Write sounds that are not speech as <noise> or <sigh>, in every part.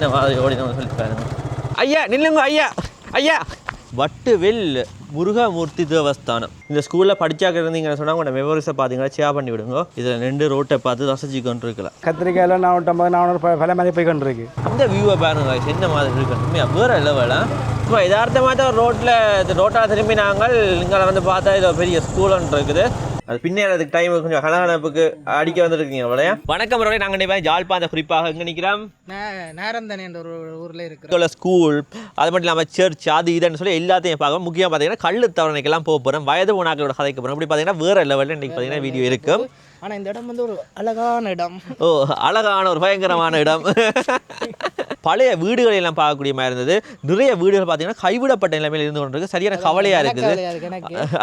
என்ன மாதிரி ஓடினோம்னு சொல்லி பாருங்க. ஐயா நில்லுங்க ஐயா. ஐயா. வட்டுவில் முருகமூர்த்தி தேவஸ்தானம். இந்த ஸ்கூலில் படிச்சாக்க இருந்தீங்கன்னு சொன்னால் உங்களோட மெமரிஸை பார்த்தீங்கன்னா ஷேர் பண்ணி விடுங்க. இதில் ரெண்டு ரோட்டை பார்த்து ரசிச்சு கொண்டு இருக்கலாம் கத்திரிக்காயில் நானூற்றம்பது நானூறு ப- பல மாதிரி போய் கொண்டிருக்கு. இந்த வியூவை பாருங்க என்ன மாதிரி இருக்கு? உண்மையா? வேற லெவலா சும்மா யதார்த்தமாக தான் ரோட்டில் இந்த ரோட்டாக திரும்பி நாங்கள் இங்கே வந்து பார்த்தா இது பெரிய ஸ்கூல் ஒன்று இருக்குது. அது பின்னேற அதுக்கு டைம் கொஞ்சம் கலகலப்புக்கு அடிக்க வந்துருக்கீங்க அவ்வளோயா வணக்கம் ரோடே நாங்கள் இன்றைக்கு ஜாழ்ப்பாணத்தை குறிப்பாக எங்கே நிற்கிறோம்? நேரந்தன் என்ற ஒரு ஊரில் இருக்கிறோம். உள்ள ஸ்கூல் அது மட்டும் இல்லாமல் சர்ச் அது இதுன்னு சொல்லி எல்லாத்தையும் பார்க்க முக்கியமாக பார்த்தீங்கன்னா கள்ளு தவணைக்கெல்லாம் போக போகிறோம் வயது போனாக்களோட கதைக்கு போகிறோம் இப்படி பார்த்தீங்கன்னா வேறு லெவலில் இன்றைக்கி பார்த்தீங்கன்னா வீடியோ இருக்கும் ஆனால் இந்த இடம் வந்து ஒரு அழகான இடம். ஓ அழகான ஒரு பயங்கரமான இடம். <laughs> பழைய வீடுகளை எல்லாம் பார்க்கக்கூடிய மாதிரி இருந்தது. நிறைய வீடுகள் பார்த்தீங்கன்னா கைவிடப்பட்ட நிலைமையில் இருந்து கொண்டிருக்கு. சரியான கவலையாக இருக்குது.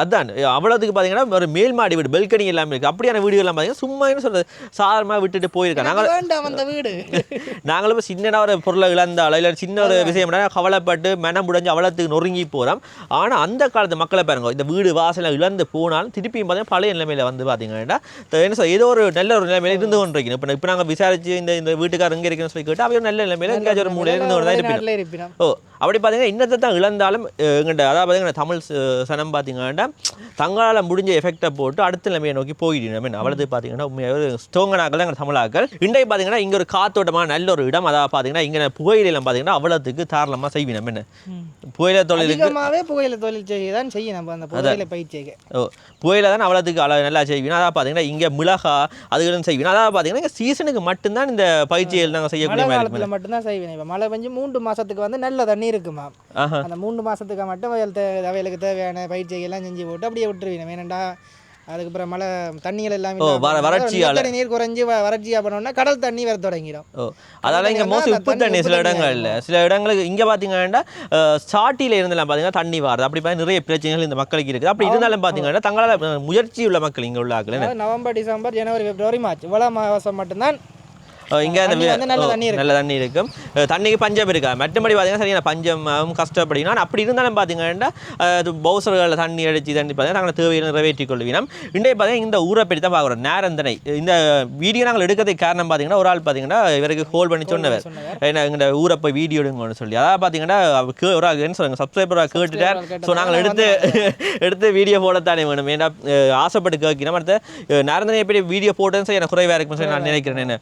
அதான். அவ்வளோத்துக்கு பார்த்தீங்கன்னா ஒரு மேல் மாடி வீடு பெல்கனி எல்லாமே இருக்குது அப்படியான வீடுகள்லாம் பார்த்தீங்கன்னா சும்மா என்ன சொல்கிறது சாதாரணமாக விட்டுட்டு போயிருக்காங்க நாங்கள் வீடு. <laughs> நாங்களும் சின்னதாக ஒரு பொருளை இழந்தாலோ இல்லை சின்ன ஒரு விஷயம் கவலைப்பட்டு மனம் முடிஞ்சு அவ்வளோத்துக்கு நொறுங்கி போகிறோம் ஆனால் அந்த காலத்து மக்களை பாருங்க இந்த வீடு வாசலை இழந்து போனாலும் திருப்பியும் பார்த்தீங்கன்னா பழைய நிலைமையில் வந்து பார்த்தீங்கன்னா என்ன ஏதோ ஒரு நல்ல ஒரு நிலைமையில இருந்து கொண்டிருக்கணும். இப்போ இப்போ நாங்கள் விசாரிச்சு இந்த இந்த வீட்டுக்காரர் எங்கே இருக்குன்னு சொல்லி கேட்டு அவர் நல்ல நிலைமையில எங்கேயாச்சும் ஒரு கொண்டு தான் இருப்பினோம். ஓ அப்படி பார்த்தீங்கன்னா இன்னத்தை தான் இழந்தாலும் எங்கள்கிட்ட அதாவது பார்த்தீங்கன்னா தமிழ் சனம் பார்த்தீங்கன்னா தங்களால் முடிஞ்ச எஃபெக்டை போட்டு அடுத்த நிலைமையை நோக்கி போயிடணும் அவ்வளவு பார்த்தீங்கன்னா உண்மையாகவே ஸ்ட்ராங்கனாக்கள் எங்கள் தமிழாக்கள். இன்றைக்கு பார்த்தீங்கன்னா இங்கே ஒரு காத்தோட்டமான நல்ல ஒரு இடம். அதாவது பார்த்தீங்கன்னா இங்கே புகையிலாம் பார்த்தீங்கன்னா அவ்வளோத்துக்கு தாராளமாக செய்வினம். என்ன? புகையில தொழிலுக்கு அதிகமாகவே புகையில தொழில் செய்ய தான் செய்ய நம்ம அந்த புகையில பயிற்சியை ஓ புகையில தான் அவ்வளோத்துக்கு அளவு நல்லா செய்வினா அதாவது பார்த்தீங்கன்னா இங்கே மிளகா அதுகளும் செய்வினா அதாவது பார்த்தீங்கன்னா சீசனுக்கு மட்டும்தான் இந்த பயிற்சிகள் நாங்கள் செய்யக்கூடிய காலத்தில். மட்டும்தான் செய்வேன். இப்போ மழை பெஞ்சு மூன்று மாசத்துக்கு வந்து நல்ல தண்ணி இருக்குமா? அந்த மூன்று மாசத்துக்கு மட்டும் வயல் தே அவைகளுக்கு தேவையான பயிற்சிகள்லாம் செஞ்சு போட்டு அப்படியே விட்டுருவேன் ஏனண்டா அதுக்கப்புறம் மழை தண்ணிகள் எல்லாமே வறட்சியால. நீர் குறைஞ்சி வறட்சியா பண்ணோம்னா கடல் தண்ணி வர தொடங்கிடும். ஓ அதால இங்கே மோஸ்ட்லி உப்பு தண்ணி சில தண்ணியா இடங்கள் இல்லை சில இடங்களுக்கு இங்கே பார்த்தீங்கன்னா சாட்டியில் இருந்தெல்லாம் பார்த்தீங்கன்னா தண்ணி வாருது. அப்படி பார்த்தா நிறைய பிரச்சனைகள் இந்த மக்களுக்கு இருக்குது. அப்படி இருந்தாலும் பார்த்தீங்கன்னா தங்களால் முயற்சி உள்ள மக்கள் இங்கே உள்ள அதாவது நவம்பர் டிசம்பர் ஜனவரி பிப்ரவரி மார்ச். இவ்வளோ மாதம் மட்டும்தான் இங்கே அந்த நல்ல தண்ணி இருக்கு. நல்ல தண்ணி இருக்கும். தண்ணிக்கு பஞ்சம் இருக்கா? மற்றபடி பார்த்தீங்கன்னா சரியான பஞ்சம் கஷ்டப்படுங்க ஆனால் அப்படி இருந்தாலும் பார்த்தீங்கன்னா அது பவுசர்களில் தண்ணி அடிச்சு தண்ணி பார்த்தீங்கன்னா நாங்கள் தேவையை நிறைவேற்றிக் கொள்வினோம் இன்றைய பார்த்தீங்கன்னா இந்த ஊரை பற்றி தான் பார்க்குறோம். நேரந்தனை. இந்த வீடியோ நாங்கள் எடுக்கிறதுக்கு காரணம் பார்த்தீங்கன்னா ஒரு ஆள் பார்த்தீங்கன்னா இவருக்கு ஹோல் பண்ணி சொன்னவர். ஏன்னா எங்கள் ஊரை போய் வீடியோ எடுங்கன்னு சொல்லி. அதாவது பார்த்தீங்கன்னா கே- ஒரு ஆள் என்ன சொல்லுங்க. சப்ஸ்கிரைபராக கேட்டுட்டார். ஸோ நாங்கள் எடுத்து <laughs> எடுத்து வீடியோ போடத்தானே வேணும். ஏன்னா ஆசைப்பட்டு கேட்கணும். அடுத்த நேரந்தனை எப்படி வீடியோ போட்டேன்னு சொல்லி எனக்கு குறைவாக இருக்குன்னு சொல்லி நான் நினைக்கிறேன். என்ன?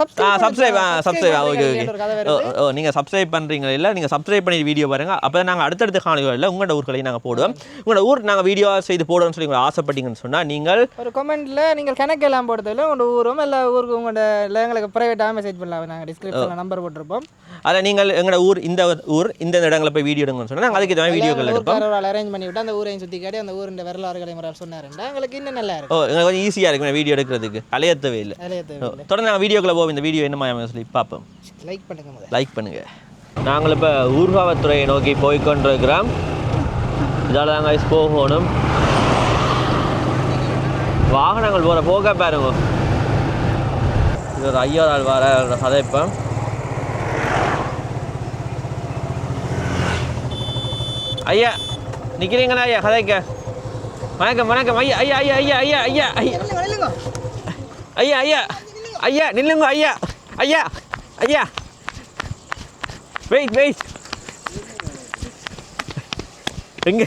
Subscribe subscribe okay okay. ஓ நீங்கள் சப்ஸ்கிரைப் பண்ணுறீங்க இல்லை நீங்கள் சப்ஸ்கிரைப் பண்ணி வீடியோ பாருங்க. அப்போ தான் நாங்கள் அடுத்தடுத்த காணொலிகளில் உங்களோட ஊர்களையும் நாங்கள் போடுவோம். உங்களோட ஊர் நாங்கள் வீடியோ செய்து போடுவோம்னு சொல்லி உங்களுக்கு ஆசைப்பட்டீங்கன்னு சொன்னால் நீங்கள் ஒரு கமெண்ட்ல நீங்கள் கணக்கெல்லாம் போடுறதுல உங்களோட ஊரும் எல்லா ஊருக்கு உங்களோட இல்லை எங்களுக்கு ப்ரைவேட்டாக மெசேஜ் பண்ணலாம். நாங்கள் டிஸ்கிரிப்ஷனில் நம்பர் போட்டிருப்போம். அதில் நீங்கள் எங்களோட ஊர் இந்த ஊர் இந்த இடங்களை போய் வீடியோ எடுங்கன்னு சொன்னால் நாங்கள் அதுக்கு ஏற்ற வீடியோக்கள் எடுப்போம். அரேஞ்ச் பண்ணி விட்டு அந்த ஊரையும் சுற்றி காட்டி அந்த ஊரின் வரலாறுகளை முறை சொன்னாருண்டா எங்களுக்கு இன்னும் நல்லா இருக்கும். ஓ எங்களுக்கு கொஞ்சம் ஈஸியாக இருக்கும் வீடியோ எடுக்கிறதுக்கு. அலையத்தவே இல்லை. தொடர்ந்து நாங்கள் வீடியோக்குள்ளே போவோம் இந்த வீடியோ என்ன சொல்லி பார்ப்போம். லைக் பண்ணுங்க லைக் பண்ணுங்கள் நாங்கள் இப்போ ஊர்காவத்துறையை நோக்கி போய்க்கொண்டிருக்கிறோம். இதால் நாங்கள் போகணும். வாகனங்கள் போகிற போக பாருங்க. இது ஒரு ஐயா ஆள் வர கதைப்பேன் ஐயா நிற்கிறீங்களா ஐயா? கதைக்க வணக்கம் வணக்கம். ஐயா ஐயா ஐயா ஐயா ஐயா ஐயா. ஐயா ஐயா ஐயா. ஐயா நில்லுங்க ஐயா ஐயா ஐயா வெயிட் வெயிட் எங்க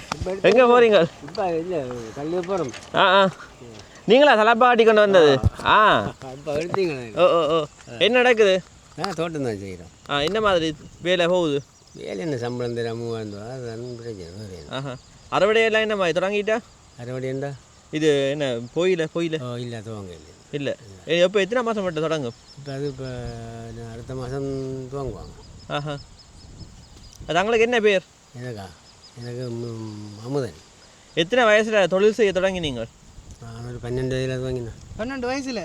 எங்க போறீங்க இப்போ இல்லை போகிறோம் ஆ ஆ நீங்களா தலப்பாட்டி கொண்டு வந்தது ஆ ஓ ஓ ஓ என்ன நடக்குது ஆ தோட்டம் தான் செய்கிறோம் ஆ என்ன மாதிரி வேலை போகுது வேலை என்ன சம்பளம் தர மூவாயிரம் ரூபா அது ஒன்றும் பிரச்சனை ஆஹா அறுவடையெல்லாம் என்ன மாதிரி தொடங்கிட்டா அறுவடை என்ன இது என்ன போயில போயில இல்லை துவங்க இல்லை இல்லை எப்போ எத்தனை மாதம் மட்டும் தொடங்கும்? இப்போ அது இப்போ அடுத்த மாதம் துவங்குவாங்க. ஆஹா. அது அவங்களுக்கு என்ன பேர்? எனக்கா? எனக்கு அமுதன். எத்தனை வயசில் தொழில் செய்ய தொடங்கினீங்க? நான் ஒரு பன்னெண்டு வயதில் துவங்கினேன். பன்னெண்டு வயசுல?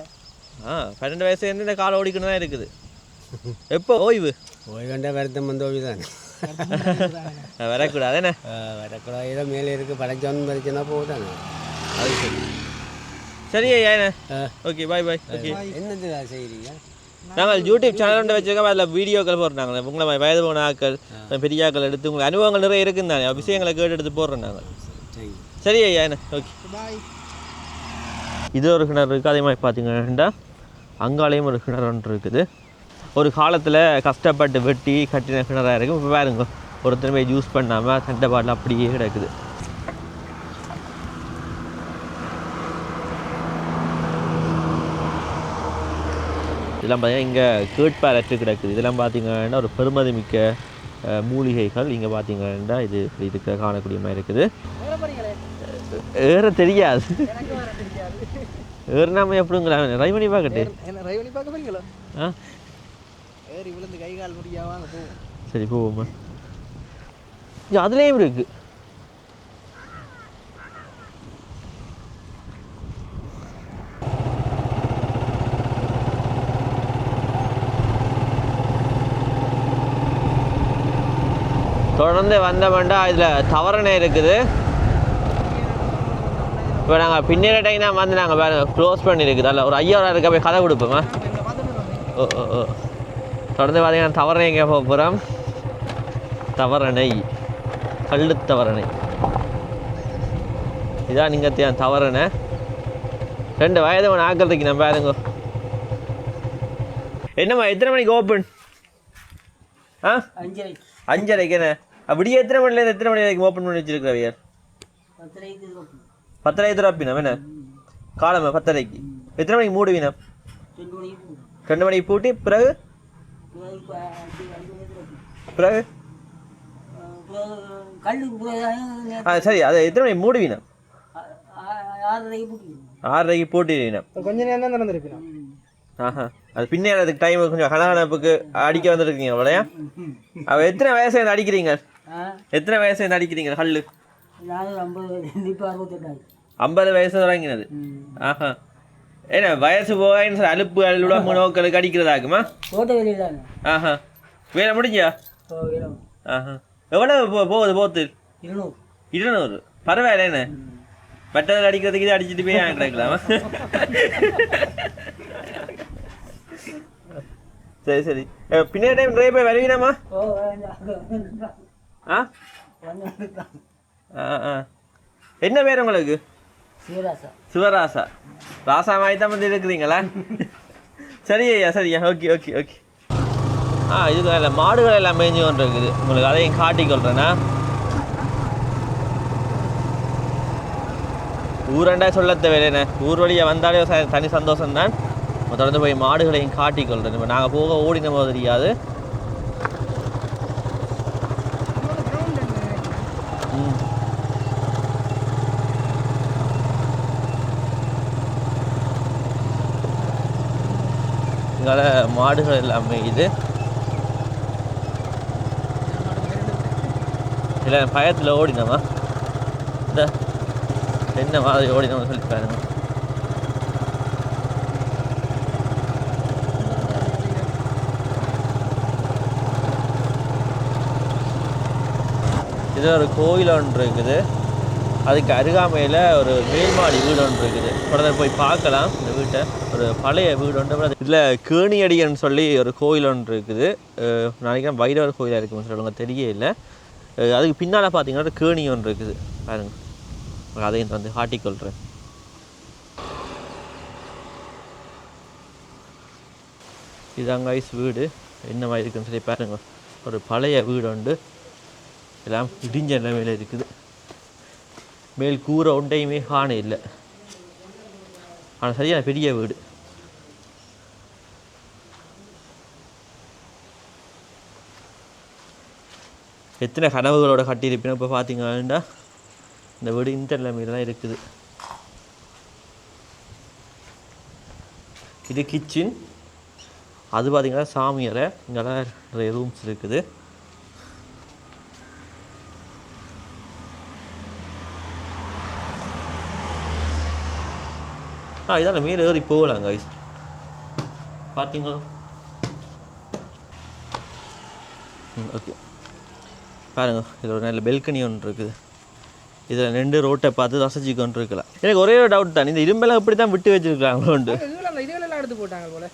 ஆ பன்னெண்டு வயசுலேருந்து இந்த காலை ஓடிக்கணும் தான் இருக்குது. எப்போ ஓய்வு? ஓய்வண்டா வருத்தம் வந்த ஓய்வு தான் வரக்கூடாது என்ன? வரக்கூடாது. மேலே இருக்குது படைச்சோன்னு பறிச்சுன்னா போகுதாங்க அது சரி. சரி ஐயா. ஓகே பாய் பாய் ஓகே என்னது செய்கிறீங்க நாங்கள் யூடியூப் சேனல் ஒன்று வச்சிருக்கோம் அதில் வீடியோக்கள் போடுறாங்க உங்களை மாதிரி வயது போன ஆக்கள் பெரிய ஆக்கள் எடுத்து உங்களுக்கு அனுபவங்கள் நிறைய இருக்குன்னு தானே? விஷயங்களை கேட்டு எடுத்து போடுறோம் நாங்கள். சரி ஐயா என்ன ஓகே பாய் இது ஒரு கிணறு இருக்குது அதே மாதிரி பார்த்தீங்கன்னா அங்காலையும் ஒரு கிணறு ஒன்று இருக்குது. ஒரு காலத்தில் கஷ்டப்பட்டு வெட்டி கட்டின கிணறாக இருக்கும் இப்போ பாருங்க ஒருத்தர் போய் யூஸ் பண்ணாமல் தண்டை பாட்டில் அப்படியே கிடக்குது. இதெல்லாம் பார்த்தீங்கன்னா இங்கே கேட்பாரற்று கிடக்குது. இதெல்லாம் பார்த்தீங்கன்னா ஒரு பெருமதி மிக்க மூலிகைகள் இங்கே பார்த்தீங்கன்னா இது இப்படி இருக்க காணக்கூடிய மாதிரி இருக்குது. ஏற தெரியாது. ஏறினாம எப்படிங்களா? பண்ணி பார்க்கட்டு. ரைவனி பார்க்க போறீங்களோ ஆ? ஏறி விழுந்து கை கால் முடியாம போவோம் சரி போவோமா. இங்க அதுலேயும் இருக்கு. தொடர்ந்து வந்தோம்னா இதில் தவறனே இருக்குது. இப்போ நாங்கள் பின்னேற டைம் தான் வந்து நாங்கள் பாருங்க க்ளோஸ் பண்ணியிருக்குது அதில் ஒரு ஐயாயிரம் இருக்க போய் கதை கொடுப்போமா? ஓ ஓ ஓ. தொடர்ந்து பார்த்தீங்கன்னா தவறனை எங்கே போக போகிறோம் தவறனை கள்ளு தவறனை. இதான் நீங்கள் தே தவறனை. ரெண்டு வயது ஒன்று ஆக்கிறதுக்கு நம்ம பாருங்க. என்னம்மா எத்தனை மணிக்கு ஓப்பன் ஆ? அஞ்சரை அஞ்சரைக்கு என்ன? அப்படியே எத்தனை மணிலேருந்து எத்தனை மணி வரைக்கும் ஓப்பன் பண்ணி வச்சிருக்கிறவியர். பத்தரை திறப்பினம் என்ன? காலமா பத்தரைக்கு. எத்தனை மணிக்கு மூடுவீனா ரெண்டு மணிக்கு பூட்டி பிறகு? பிறகு? சரி அதை எத்தனை மணிக்கு மூடுவீனா ஆறரைக்கு பூட்டிடுவீனா கொஞ்ச நேரம் தான் திறந்துருப்போம் ஆஹா அது பின்னே அதுக்கு டைம் கொஞ்சம் கனகனப்புக்கு அடிக்க வந்திருக்கீங்க அவ்வளோயா அவ எத்தனை வயசு அடிக்கிறீங்க? எத்தனை வயசு இருந்து அடிக்கிறீங்க? நானும் ஐம்பது வயசு தொடங்கினது ஆஹா. ஏன்னா வயசு சொல்லி அலுப்பு அலுவலா அடிக்கிறதாக்குமா வெளியில் தானே ஆஹா. வேலை முடிஞ்சா ஆஹா. எவ்வளவு போ போகுது போத்து? இருநூறு. இருநூறு. பரவாயில்ல என்ன? மற்றதில் அடிக்கிறதுக்கு இது அடிச்சுட்டு போய் ஏன் கிடக்கலாமா சரி. சரி பின்னாடி டைம் நிறைய பேர் வருவீனாமா. ஆ? என்ன பேர் உங்களுக்கு? சிவராசா. சிவராசா. ராசா மாதிரி தான் வந்து இருக்கிறீங்களா சரி ஐயா சரியா ஓகே ஓகே ஓகே. ஆ இதுக்கு அதில் மாடுகள் எல்லாம் மேய்ஞ்சு கொண்டு இருக்குது உங்களுக்கு அதையும் காட்டிக்கொள்கிறேன்னா ஊரண்டா சொல்ல தேவையில்லைண்ணே ஊர் வழியாக வந்தாலே தனி சந்தோஷம்தான். தொடர்ந்து போய் மாடுகளையும் காட்டிக்கொள்கிறேன் இப்போ நாங்கள் போக ஓடின போது தெரியாது ம் இங்கால மாடுகள் எல்லாமே இது இல்லை பயத்தில் ஓடினோமா? இந்த என்ன மாதிரி ஓடினோம்னு சொல்லி பாருங்க. இது ஒரு கோயில் ஒன்று இருக்குது. அதுக்கு அருகாமையில் ஒரு மேல்மாடி வீடு ஒன்று இருக்குது. உடனே போய் பார்க்கலாம் இந்த வீட்டை. ஒரு பழைய வீடு ஒன்று. இதில் கேணியடிகன்னு சொல்லி ஒரு கோயில் ஒன்று இருக்குது. நினைக்கிறேன் வைரவர் கோயிலாக இருக்குன்னு சொல்லுவாங்க தெரியல அதுக்கு பின்னால் பார்த்தீங்கன்னா ஒரு கேணி ஒன்று இருக்குது. பாருங்க. அதையும் வந்து காட்டிக்கொள்கிறேன் இதாங்க ஐஸ் வீடு. என்ன மாதிரி இருக்குன்னு சொல்லி பாருங்க. ஒரு பழைய வீடு உண்டு எல்லாம் இடிஞ்ச நிலைமையில் இருக்குது. மேல் கூரை ஒன்றையுமே காண இல்லை. ஆனால் சரியான பெரிய வீடு. எத்தனை கனவுகளோட கட்டியிருப்பேன் இப்போ பார்த்தீங்கன்னா இந்த வீடு இந்த நிலைமையில் தான் இருக்குது. இது கிச்சன் அது பார்த்தீங்கன்னா சாமி இங்கெல்லாம் நிறைய ரூம்ஸ் இருக்குது. ஆ இதான மேலே ஏறி போகலாம் guys பார்த்தீங்களா ஓகே பாருங்க இதில் ஒரு நல்ல பெல்கனி ஒன்று இருக்குது. இதில் ரெண்டு ரோட்டை பார்த்து ரசிச்சு கொண்டு இருக்கலாம் எனக்கு ஒரே ஒரு டவுட் தான். இந்த இரும்பெல்லாம் இப்படி தான் விட்டு அந்த இதுகளெல்லாம் எடுத்து போட்டாங்க போல.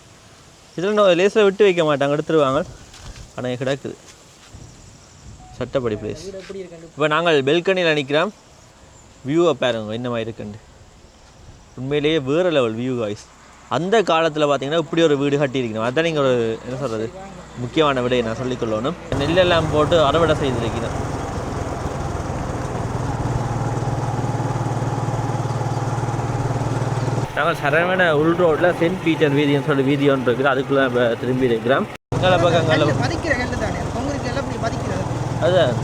இதில் லேசில் விட்டு வைக்க மாட்டாங்க எடுத்துருவாங்க. ஆனால் கிடக்குது. சட்டப்படி பிளேஸ் இப்போ நாங்கள் பெல்கனியில் நிற்கிறோம் வியூவை பாருங்க என்ன மாதிரி இருக்குண்டு உண்மையிலேயே வேறு லெவல் வியூ காய்ஸ் அந்த காலத்தில் பார்த்தீங்கன்னா இப்படி ஒரு வீடு கட்டியிருக்கணும். அதான் நீங்கள் ஒரு என்ன சொல்கிறது முக்கியமான விடையை நான் சொல்லிக்கொள்ளணும் நெல்லெல்லாம் போட்டு அறுவடை செய்திருக்கணும் நாங்கள் சரவண உள் ரோட்டில் சென்ட் பீட்டர் வீதின்னு சொல்லி வீதி ஒன்று இருக்குது. அதுக்குள்ளே இப்போ திரும்பி இருக்கிறோம் எங்களை பக்கம் பதிக்கிறது அதான்.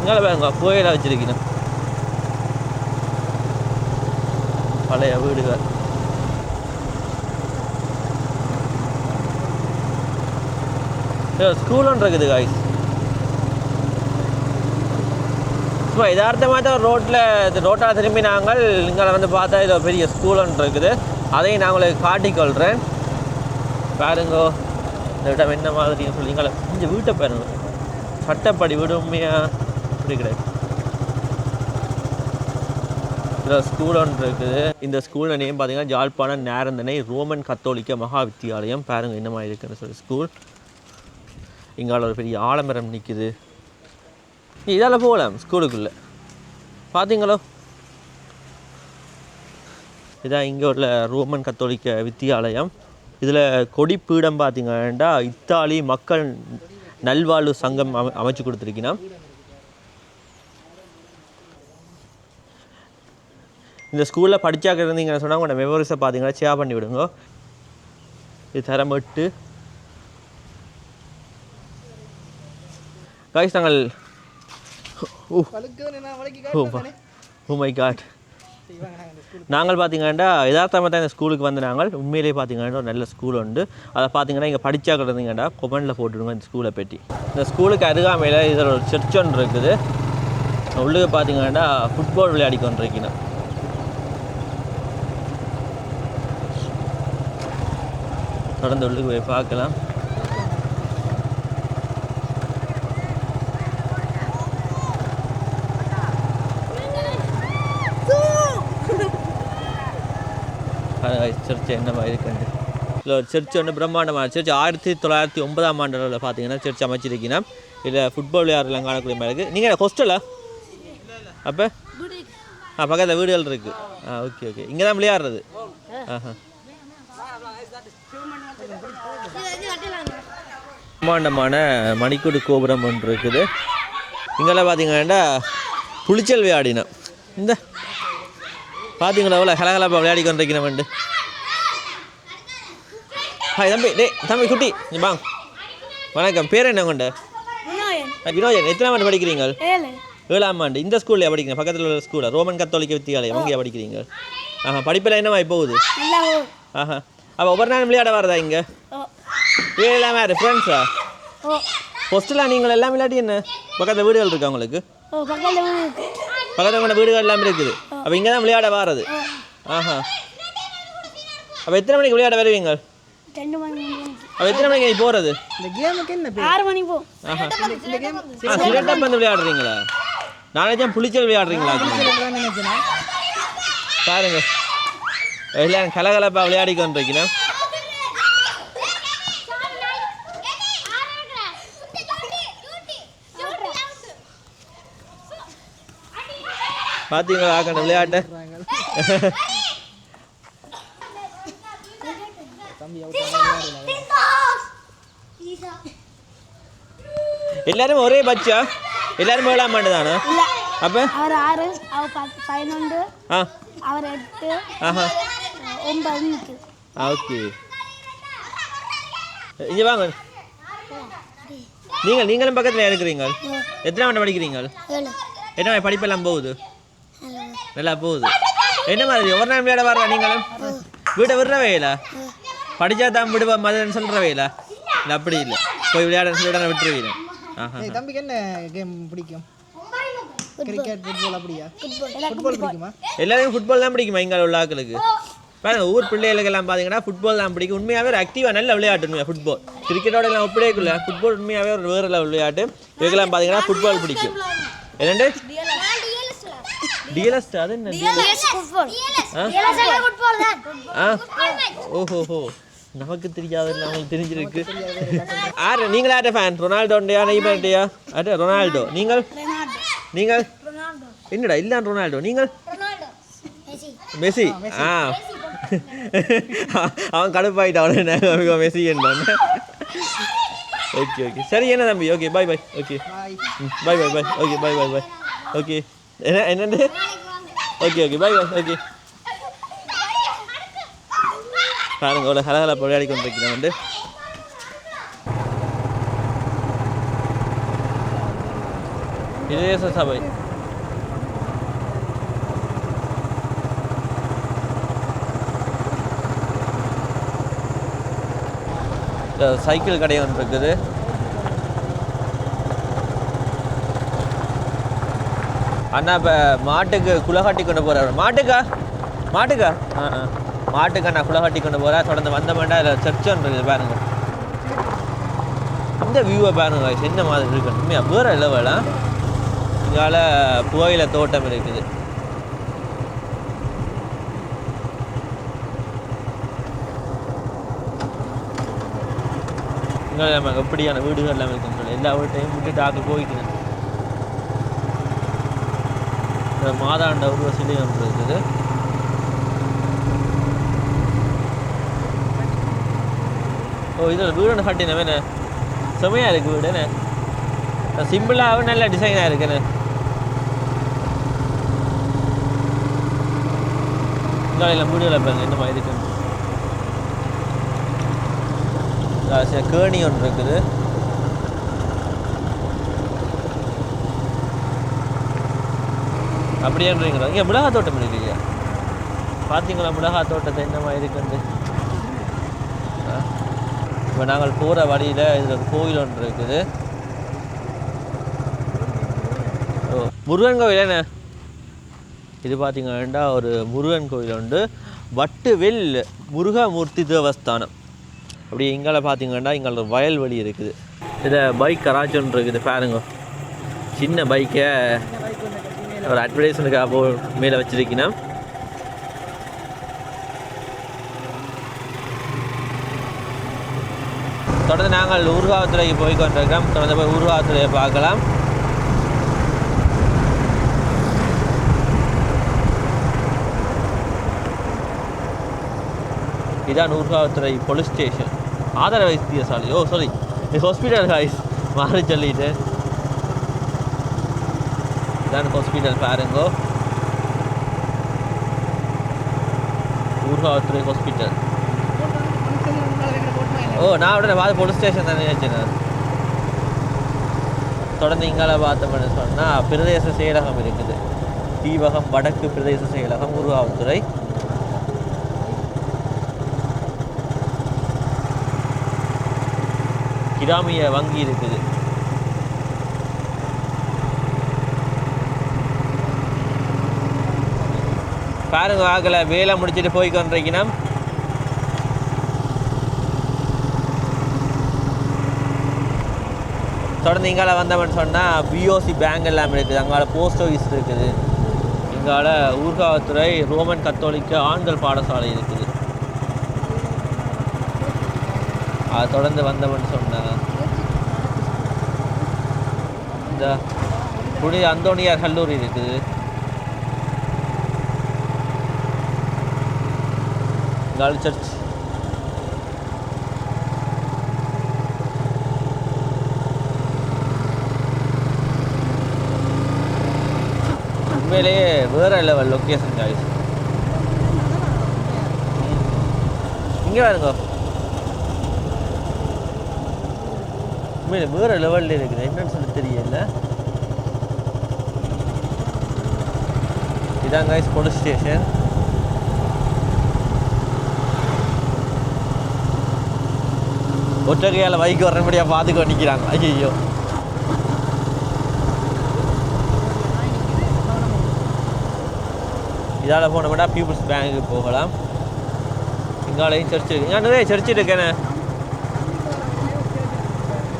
எங்களை பாருங்க கோயிலாக வச்சிருக்கணும் பழைய வீடுகள். ஸ்கூல் இருக்குது காய்ஸ் சும்மா யதார்த்தமாக தான் ரோட்டில் ரோட்டால் திரும்பி நாங்கள் இங்கே வந்து பார்த்தா இது ஒரு பெரிய ஸ்கூலுன்னு இருக்குது. அதையும் நான் உங்களுக்கு காட்டிக்கொள்கிறேன் பாருங்கோ இந்த இடம் என்ன மாதிரி சொல்லி. எங்களை இந்த வீட்டை பாருங்க. சட்டப்படி வீடு உண்மையாக இப்படி கிடையாது இதில் ஸ்கூல் ஒன்று இருக்குது. இந்த ஸ்கூலில் நேம் பார்த்தீங்கன்னா ஜாழ்ப்பாண நேரந்தனை ரோமன் கத்தோலிக்க மகா வித்தியாலயம். பாருங்க என்ன மாதிரி இருக்குன்னு சொல்லி ஸ்கூல் இங்கால ஒரு பெரிய ஆலமரம் நிற்குது இதால் போகலாம் ஸ்கூலுக்குள்ளே பார்த்தீங்களோ இதான் இங்கே உள்ள ரோமன் கத்தோலிக்க வித்தியாலயம். இதில் கொடிப்பீடம் பார்த்தீங்கன்னா இத்தாலி மக்கள் நல்வாழ்வு சங்கம் அமை அமைச்சு கொடுத்துருக்கீங்கன்னா இந்த ஸ்கூலில் படித்தாக்க இருந்தீங்கன்னு சொன்னால் உங்களோட மெமரிஸை பார்த்தீங்கன்னா ஷேர் பண்ணி விடுங்க. இது தரம் எட்டு. காய்ஸ் நாங்கள் ஓ. மை காட் oh நாங்கள் பார்த்தீங்கன்னா யதார்த்தமாக தான் இந்த ஸ்கூலுக்கு வந்து நாங்கள். உண்மையிலேயே பார்த்தீங்கன்னா ஒரு நல்ல ஸ்கூல் உண்டு. அதை பார்த்தீங்கன்னா இங்கே படித்தா இருந்தீங்கன்னா கொமெண்டில் போட்டுடுங்க இந்த ஸ்கூலை பற்றி இந்த ஸ்கூலுக்கு அருகாமையில் இதில் ஒரு சர்ச் ஒன்று இருக்குது. உள்ளுக்கு பார்த்தீங்கன்னா ஃபுட்பால் விளையாடி கொண்டிருக்கணும் தொடர்ந்து உள்ளுக்கு போய் பார்க்கலாம். சர்ச் என்ன மாதிரி இருக்குண்டு இல்லை சர்ச் ஒன்று பிரம்மாண்டமான சர்ச் ஆயிரத்தி தொள்ளாயிரத்தி ஒன்பதாம் ஆண்டில் பார்த்தீங்கன்னா சர்ச் அமைச்சிருக்கீங்கன்னா இதில் ஃபுட்பால் விளையாடுலாம் காணக்கூடிய மாதிரி இருக்குது நீங்கள் ஹாஸ்டலா அப்போ? ஆ பக்கத்தில் வீடுகள் இருக்குது ஆ ஓகே ஓகே இங்கே தான் விளையாடுறது. ஆஹா. பிரம்மாண்டமான மணிக்கூடு கோபுரம் ஒன்று இருக்குது. இங்கெல்லாம் பார்த்தீங்கன்னா புளிச்சல் விளையாடினோம் இந்த பார்த்தீங்களா எவ்வளோ கலகலப்பா விளையாடி கொண்டிருக்கிறேன் வந்து ஹாய் தம்பி டேய் தம்பி குட்டி வாங்க. வணக்கம் பேர் என்ன கொண்ட வினோஜன் எத்தனை ஆண்டு படிக்கிறீங்க? ஏழு. ஏழாம் ஆண்டு. இந்த ஸ்கூல்லையா படிக்கிறீங்க பக்கத்தில் உள்ள ஸ்கூலில் ரோமன் கத்தோலிக்க வித்தியாலயம் அங்கேயா படிக்கிறீங்க? ஆஹா படிப்பில் என்னமா போகுது? ஆஹா. அப்போ ஒவ்வொரு நாள் விளையாட வரதா இங்கே? வீடு எல்லாம் யார்? ஃப்ரெண்ட்ஸா ஹொஸ்டலாக நீங்கள் எல்லாம் விளையாடி என்ன? பக்கத்தில் வீடுகள் இருக்கா உங்களுக்கு? ஓ பக்கத்தில் உங்களோட வீடுகள் எல்லாம் இருக்குது. அப்போ இங்கே தான் விளையாட வாரது. ஆஹா. அப்போ எத்தனை மணிக்கு விளையாட வருவீங்க? ரெண்டு மணி அப்போ எத்தனை மணிக்கு நீ போகிறது இந்த கேமுக்கு என்ன பேர்? ஆறு மணி போ. ஆஹா. இந்த கேம் ஆ சிரட்டம் வந்து விளையாடுறீங்களா? நானே புளிச்சல் விளையாடுறீங்களா பாருங்க. எல்லாம் கலகலப்பாக விளையாடி கொண்டிருக்கிறேன் பார்த்தீங்களா ஆக்கணும் விளையாட்டை? எல்லாரும் ஒரே பச்சா எல்லாரும் ஏழாம் ஆண்டு தானே? அப்போ? அவர் ஆறு அவர் பதினொன்று அவர் எட்டு. ஆஹா. ஒன்பது நிற்கு ஓகே இங்கே வாங்க. நீங்கள் நீங்களும் பக்கத்தில் இருக்கிறீங்க எத்தனை ஆண்டு படிக்கிறீங்க ஏழு. என்ன மாதிரி படிப்பெல்லாம் போகுது? நல்லா போகுது. என்ன மாதிரி ஒரு நாள் விளையாட வர்றா நீங்களும்? வீட்டை விடுறவே இல்லை படித்தா தான் விடுவா மதன்னு சொல்கிறவே இல்லை இல்லை அப்படி இல்லை. போய் விளையாட சொல்லி விட விட்டுருவீங்க. ஆஹா. தம்பிக்கு என்ன கேம் பிடிக்கும்? கிரிக்கெட் ஃபுட்பால் அப்படியா? ஃபுட்பால் பிடிக்குமா? எல்லாருக்கும் ஃபுட்பால் தான் பிடிக்குமா இங்கே உள்ள ஆட்களுக்கு? பாருங்க ஊர் பிள்ளைகளுக்கு எல்லாம் பார்த்தீங்கன்னா ஃபுட்பால் தான் பிடிக்கும். உண்மையாகவே ஒரு ஆக்டிவாக நல்ல விளையாட்டு ஃபுட்பால் கிரிக்கெட்டோட எல்லாம் ஒப்பிடக்குள்ள ஃபுட்பால் உண்மையாகவே ஒரு வேறு லெவல் விளையாட்டு. இதுக்கெல்லாம் பார்த்தீங்கன்னா ஃபுட்பால் பிடிக்கும். என்னண்டு? டிஎல்எஸ் அது என்ன ஆ? ஓஹோஹோ நமக்கு தெரியாது அவங்களுக்கு தெரிஞ்சிருக்கு. யார் நீங்கள் யார்ட்ட ஃபேன் ரொனால்டோண்டையா நெய்மர்டையா அட ரொனால்டோ. நீங்கள்? நீங்கள்? என்னடா இல்லை ரொனால்டோ. நீங்கள்? மெஸ்ஸி. ஆ <laughs> அவன் கடுப்பாயிட்டான். அவனை மெசேஜ் என்ன <laughs> ஓகே ஓகே சரி என்ன தம்பி? Okay bye bye okay bye bye bye okay bye bye bye okay என்ன என்னது? Okay okay bye bye okay பாருங்க ஒரு ஹலஹல விளையாடி கொண்டிருக்கிறேன் வந்து. பிரதேச சபை சைக்கிள் கடை ஒன்று இருக்குது. அண்ணா இப்போ மாட்டுக்கு குலகாட்டி கொண்டு போகிறார் மாட்டுக்கா? மாட்டுக்கா? ஆ ஆ. மாட்டுக்கு அண்ணா குலகாட்டி கொண்டு போகிறா தொடர்ந்து வந்த மாட்டா அதில் சர்ச் ஒன்று இருக்குது பாருங்க. இந்த வியூவை பாருங்க என்ன மாதிரி இருக்கு? உண்மையாக வேறு லெவலா இங்கால புகையில தோட்டம் இருக்குது. இங்கே நம்ம எப்படியான வீடுகள் எல்லாம் இருக்குன்னு சொல்லி எல்லா வீட்டையும் விட்டுட்டு ஆக்கு போய்க்கணும் இந்த மாதாண்ட உருவ சிலை இருக்குது. ஓ இதில் வீடு ஒன்று கட்டினவே என்ன? செமையாக இருக்குது வீடு என்ன? சிம்பிளாகவும் நல்ல டிசைனாக இருக்குண்ணே இங்காலையில் வீடுகளை பாருங்கள் இந்த மாதிரி இருக்கு ஆ, சரி, கேணி ஒன்று இருக்குது. அப்படியேன்றீங்களா இங்கே மிளகா தோட்டம் இருக்கீங்க. பார்த்தீங்களா மிளகா தோட்டத்தை என்ன மாதிரி இப்போ நாங்கள் போகிற வழியில் இதில் ஒரு கோயில் ஒன்று இருக்குது. ஓ முருகன் கோயில் என்ன? இது பார்த்தீங்கன்னா ஒரு முருகன் கோயில் உண்டு. வட்டுவில் முருகமூர்த்தி தேவஸ்தானம். அப்படி இங்கால பார்த்தீங்கன்னா இங்கே வயல்வெளி இருக்குது. இதை பைக் கராச்சோன்னு இருக்குது பாருங்க. சின்ன பைக்கை ஒரு அட்வர்டைஸ்மெண்ட்டுக்காக போ மேலே வச்சிருக்கணும் தொடர்ந்து நாங்கள் ஊர்காவத்துறைக்கு போய் கொண்டிருக்கிறோம். தொடர்ந்து போய் ஊர்காவத்துறையை பார்க்கலாம். இதான் ஊர்காவத்துறை போலீஸ் ஸ்டேஷன் ஆதார வைத்தியசாலை ஓ சாரி ஹாஸ்பிட்டல் ஹாய்ஸ் மாறி சொல்லிட்டு இதான் ஹாஸ்பிட்டல் பாருங்கோ ஊர்காவத்துறை ஹாஸ்பிட்டல் ஓ நான் உடனே பார்த்து போலீஸ் ஸ்டேஷன் தானே வச்சுனேன் தொடர்ந்து இங்கால பார்த்தோம்னு சொன்னால் பிரதேச செயலகம் இருக்குது. தீவகம் வடக்கு பிரதேச செயலகம் ஊர்காவத்துறை கிராமிய வங்கி இருக்குது. பாருங்க ஆகல வேலை முடிச்சுட்டு போய் கொண்டிருக்கணும் தொடர்ந்து இங்கால வந்தவன் சொன்னால் பிஓசி பேங்க் எல்லாம் இருக்குது. அங்கால போஸ்ட் ஆஃபீஸ் இருக்குது. இங்கால ஊர்காவத்துறை ரோமன் கத்தோலிக்க ஆண்கள் பாடசாலை இருக்குது. அதை தொடர்ந்து வந்தவன் சொன்னான் இந்த புனித அந்தோனியார் கல்லூரி இருக்குது கால் சர்ச் உண்மையிலேயே வேற லெவல் லொக்கேஷன் காய்ஸ் இங்கே பாருங்க உண்மையில வேறு லெவலில் இருக்குது. என்னன்னு சொல்லி தெரியல. இதான் கைஸ் போலீஸ் ஸ்டேஷன் ஒற்றகையால் பைக் வரபடியாக பார்த்துக்க நிற்கிறாங்க ஐயோ இதால் போனோம்னா பீப்புள்ஸ் பேங்க்கு போகலாம். இங்காலையும் சர்ச் இருக்கு? நிறைய சர்ச் இருக்கேனே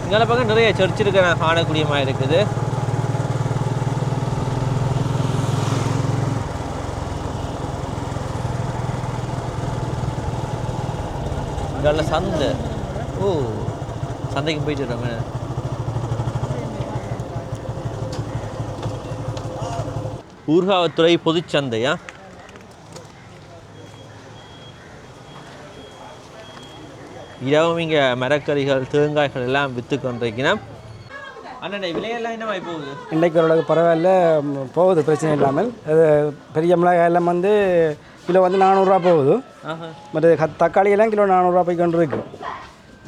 இந்த பக்கம் நிறைய சர்ச் இருக்கிற நான் இருக்குது. இங்கால சந்தை. ஓ சந்தைக்கு போயிட்டு வரோமே ஊர்காவத்துறை பொதுச்சந்தையா இரவும் இங்கே மரக்கறிகள் தேங்காய்கள் எல்லாம் விற்று கொண்டிருக்கிறோம் அண்ணா விலையெல்லாம் போகுது? இன்றைக்கு ஓரளவுக்கு பரவாயில்ல போகுது பிரச்சனை இல்லாமல். அது பெரிய மிளகாய் எல்லாம் வந்து கிலோ வந்து நானூறுரூவா போகுது. மற்ற கத் தக்காளி எல்லாம் கிலோ நானூறுரூவா போய் கொண்டு இருக்கு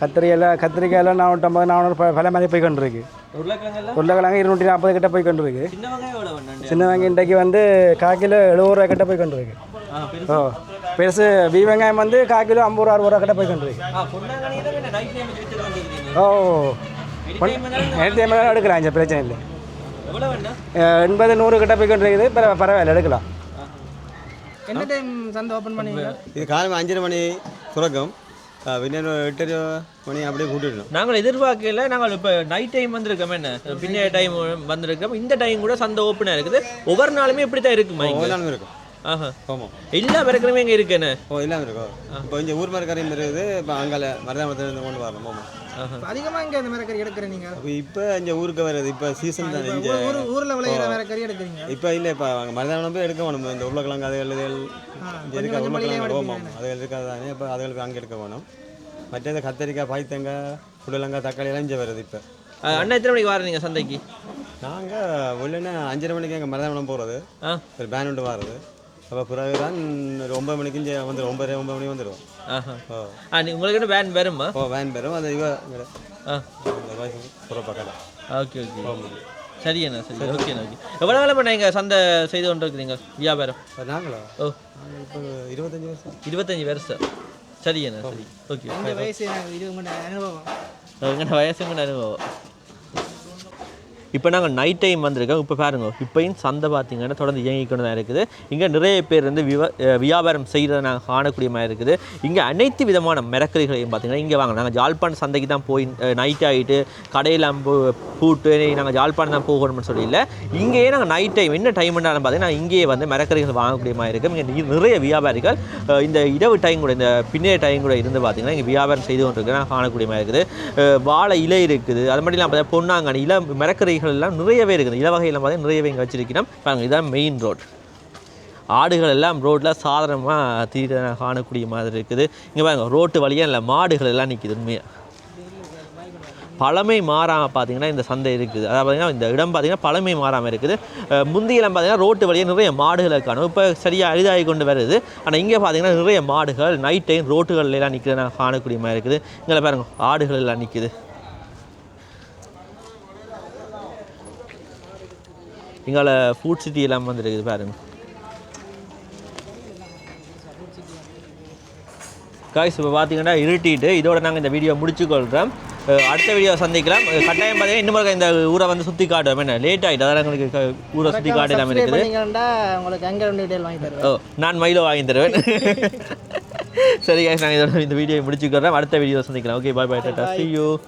கத்திரி எல்லாம் கத்திரிக்காய் எல்லாம் நானூற்றம்பது நானூறு ப- பல மாதிரி போய் கொண்டு இருக்கு உருளைக்கிழங்கு இருநூற்றி நாற்பது கிட்ட போய் கொண்டு இருக்கு சின்ன வெங்காயம் இன்றைக்கு வந்து கால் கிலோ எழுபது ரூபா கிட்ட போய் கொண்டு இருக்கு ஓ. பெருசு வீ வெங்காயம் வந்து கால் கிலோ ஐம்பது ரூபா அறுபது ரூபா கிட்ட போய் கொண்டு ஓ எடுக்கலாம் பிரச்சனை இல்லை. எண்பது நூறு கிட்ட போய் கொண்டு இருக்குது. பரவ- பரவாயில்ல எடுக்கலாம். என்ன டைம் சந்தை ஓப்பன் பண்ணுவீங்க? இது காலம் அஞ்சரை மணி துறக்கம். பின்ன எட்டரை மணி அப்படியே கூட்டிடணும். நாங்கள் எதிர்பார்க்கல நாங்கள் இப்போ நைட் டைம் வந்திருக்கோம் என்ன? பின்னைய டைம் வந்திருக்கோம். இந்த டைம் கூட சந்தை ஓப்பனாக இருக்குது. ஒவ்வொரு நாளுமே இப்படி தான் இருக்குமா ஒவ்வொரு நாளும் இருக்கும். ஆமாம் எல்லா பிறகுமே இங்கே இருக்கு என்ன? ஓ இல்லாமல் இருக்கும் இப்போ இங்கே ஊர் மரக்கரையும் இருக்குது. இப்போ அங்கே மருதாமரத்தில் கொண்டு வரணும். ஆமாம் அதிகமாக இங்கே இந்த மரக்கறி எடுக்கிற நீங்கள் அப்போ இப்போ இங்கே ஊருக்கு வருது. இப்போ சீசன் தான். இங்கே ஊர் ஊரில் விளையிற மரக்கறி எடுக்கிறீங்க? இப்போ இல்லை இப்போ அங்கே மருதாமரம் போய் எடுக்க வேணும். இந்த உருளைக்கிழங்கு அதுகள் இதுகள். இங்கே இருக்க? உருளைக்கிழங்கு ஓமாம் அதுகள் இருக்காது தானே இப்போ அதுகளுக்கு அங்கே எடுக்க வேணும். மற்றது கத்தரிக்காய் பாய்த்தங்காய் புடலங்காய் தக்காளி எல்லாம் இங்கே வருது இப்போ. அண்ணா எத்தனை மணிக்கு வரீங்க சந்தைக்கு? நாங்கள் உள்ளே அஞ்சரை மணிக்கு எங்கள் மருதாமரம் போகிறது ஒரு பேன் ஒன்று வாருது. அப்போ பிறகு தான் ஒரு ஒன்பது மணிக்கு இங்கே வந்துடும் ஒன்பது ஒன்பது மணி வந்துடும் ஆஹா. ஓ ஆ நீ உங்களுக்கு வேன் வருமா ஓ வேன் பெறும் அது இவ ஆ. புறப்பக்கல ஓகே ஓகே. சரி அண்ணா சரி. ஓகே அண்ணா ஓகே. எவ்வளோ காலம் நீங்கள் சந்தை செய்து கொண்டு இருக்கிறீங்க வியாபாரம் நாங்களா? ஓ. இப்போ இருபத்தஞ்சி வருஷம். இருபத்தஞ்சி வருஷம். சரி. அண்ணா சரி ஓகே இந்த வயசு எனக்கு இருபது மணி அனுபவம்? எங்கள் வயசுங்க அனுபவம்? இப்போ நாங்கள் நைட் டைம் வந்திருக்கோம். இப்போ பாருங்க இப்போயும் சந்தை பார்த்திங்கன்னா தொடர்ந்து இயங்கிக்கொண்டு தான் இருக்குது. இங்கே நிறைய பேர் வந்து விவ வியாபாரம் செய்கிறத நாங்கள் காணக்கூடிய மாதிரி இருக்குது. இங்கே அனைத்து விதமான மிரக்கரிகளையும் பார்த்தீங்கன்னா இங்கே வாங்க நாங்கள் ஜாழ்ப்பாணம் சந்தைக்கு தான் போய் நைட் ஆகிட்டு கடையெல்லாம் பூட்டு நாங்கள் ஜாழ்ப்பாணம் தான் போகணும்னு சொல்லி இல்லை. இங்கேயே நாங்கள் நைட் டைம் என்ன டைம் டைம்னாலும் பார்த்தீங்கன்னா இங்கேயே வந்து மிரக்கரிகள் வாங்கக்கூடிய மாதிரி இருக்கும் இங்கே நிறைய வியாபாரிகள் இந்த இரவு டைம் கூட இந்த பின்னைய டைம் கூட இருந்து பார்த்திங்கன்னா இங்கே வியாபாரம் செய்து கொண்டிருக்கு நான் காணக்கூடிய மாதிரி இருக்குது. வாழை இலை இருக்குது. அது மட்டும் இல்லாமல் பார்த்தீங்கன்னா பொன்னாங்கண்ணி இல ஆடுகள் எல்லாம் நிறையவே இருக்குது. இல பார்த்தீங்கன்னா நிறையவே இங்கே வச்சிருக்கிறோம். பாருங்க இதுதான் மெயின் ரோட் ஆடுகள் எல்லாம் ரோட்டில் சாதாரணமாக தீர காணக்கூடிய மாதிரி இருக்குது. இங்கே பாருங்கள் ரோட்டு வழியாக இல்லை மாடுகள் எல்லாம் நிற்கிது உண்மையாக பழமை மாறாமல் பார்த்தீங்கன்னா இந்த சந்தை இருக்குது. அதாவது பார்த்தீங்கன்னா இந்த இடம் பார்த்திங்கன்னா பழமை மாறாமல் இருக்குது. முந்தியெல்லாம் பார்த்தீங்கன்னா ரோட்டு வழியாக நிறைய மாடுகளை காணும். இப்போ சரியாக அரிதாகி கொண்டு வருது. ஆனால் இங்கே பார்த்தீங்கன்னா நிறைய மாடுகள் நைட் டைம் ரோட்டுகள்லாம் எல்லாம் நிற்கிறது காணக்கூடிய மாதிரி இருக்குது. இங்கே பாருங்க ஆடுகள் எல்லாம் நிற்கிது இங்கால ஃபுட் சிட்டி எல்லாம் வந்துருக்குது பாருங்க. காய்ஸ் இப்போ பார்த்தீங்கன்னா இருட்டிட்டு இதோட நாங்கள் இந்த வீடியோ முடிச்சுக்கொள்கிறோம் அடுத்த வீடியோ சந்திக்கலாம். கட்டாயம் பார்த்தீங்கன்னா இன்னும் இந்த ஊரை வந்து சுற்றி காட்டுவோம். என்ன லேட் ஆகிட்டு அதான் எங்களுக்கு ஊரை சுற்றி காட்டு எல்லாமே இருக்குது. ஓ நான் மயிலோ வாங்கி தருவேன். <laughs> சரி guys நாங்கள் இதோட இந்த வீடியோ முடிச்சுக்கிறோம் அடுத்த வீடியோ சந்திக்கலாம். ஓகே பாய் பாய் டாட்டா see you.